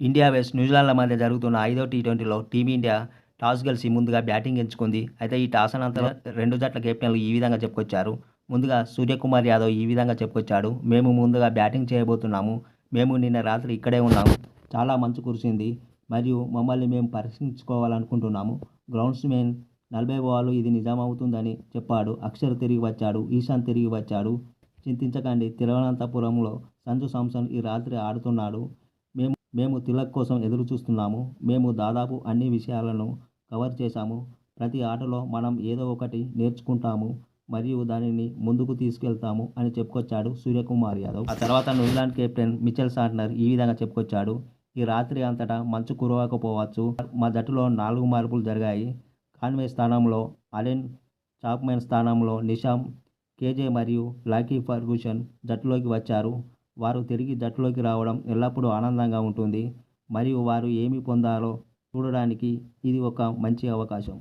India west న్యూజిలాండ్ల మధ్య జరుగుతున్న ఐదో టీ ట్వంటీలో టీమిండియా టాస్ గెలిచి ముందుగా బ్యాటింగ్ ఎంచుకుంది. అయితే ఈ టాస్ అనంతరం రెండు జట్ల కెప్టెన్లు ఈ విధంగా చెప్పుకొచ్చారు. ముందుగా సూర్యకుమార్ యాదవ్ ఈ విధంగా చెప్పుకొచ్చాడు. మేము ముందుగా బ్యాటింగ్ చేయబోతున్నాము. మేము నిన్న రాత్రి ఇక్కడే ఉన్నాము. చాలా మంచు కురిసింది. మరియు మమ్మల్ని మేము పరీక్షించుకోవాలనుకుంటున్నాము. గ్రౌండ్స్మెన్ నలభై బాల్ ఇది నిజం అవుతుందని చెప్పాడు. అక్షర్ తిరిగి వచ్చాడు. ఈశాన్ తిరిగి వచ్చాడు. చింతించకండి. తిరువనంతపురంలో సంజు సామ్సన్ ఈ రాత్రి ఆడుతున్నాడు. మేము తిలక్ కోసం ఎదురు చూస్తున్నాము మేము దాదాపు అన్ని విషయాలను కవర్ చేశాము. ప్రతి ఆటలో మనం ఏదో ఒకటి నేర్చుకుంటాము మరియు దానిని ముందుకు తీసుకెళ్తాము అని చెప్పుకొచ్చాడు సూర్యకుమార్ యాదవ్. ఆ తర్వాత న్యూజిలాండ్ కెప్టెన్ మిచెల్ సాట్నర్ ఈ విధంగా చెప్పుకొచ్చాడు. ఈ రాత్రి అంతటా మంచు కురవకపోవచ్చు. మా జట్టులో నాలుగు మార్పులు జరిగాయి. కాన్వే స్థానంలో అలెన్ చాప్మెన్ స్థానంలో నిషామ్ కేజే మరియు లాకీ ఫర్గూషన్ జట్టులోకి వచ్చారు. వారు తిరిగి జట్టులోకి రావడం ఎల్లప్పుడూ ఆనందంగా ఉంటుంది. మరియు వారు ఏమి పొందాలో చూడడానికి ఇది ఒక మంచి అవకాశం.